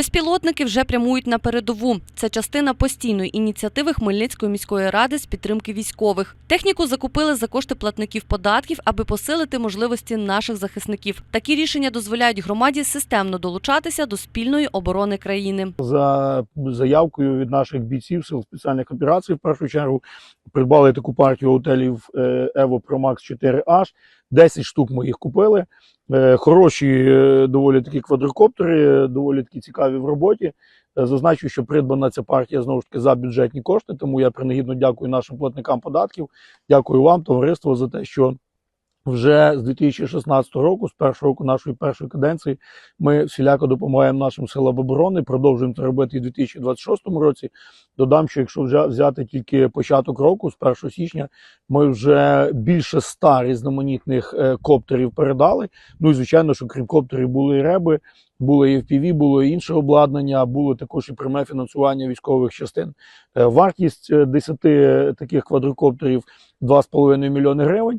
Безпілотники вже прямують на передову. Це частина постійної ініціативи Хмельницької міської ради з підтримки військових. Техніку закупили за кошти платників податків, аби посилити можливості наших захисників. Такі рішення дозволяють громаді системно долучатися до спільної оборони країни. за заявкою від наших бійців сил спеціальних операцій. В першу чергу придбали таку партію готелів е, Evo Pro Max 4H. 10 штук ми їх купили. Е, Хороші е, доволі такі квадрокоптери, е, доволі такі цікаві в роботі. Зазначу, що придбана ця партія знову ж таки за бюджетні кошти, тому я принагідно дякую нашим платникам податків. Дякую вам, товариство, за те, що вже з 2016 року, з першого року нашої першої каденції, ми всіляко допомагаємо нашим силам оборони. Продовжуємо це робити і в 2026 році. Додам, що якщо вже взяти тільки початок року, з 1 січня, ми вже більше ста різноманітних е, коптерів передали. Ну і звичайно, що крім коптерів були і реби, було і FPV, було і інше обладнання, було також і пряме фінансування військових частин. Е, Вартість е, 10 таких квадрокоптерів 2,5 мільйони гривень.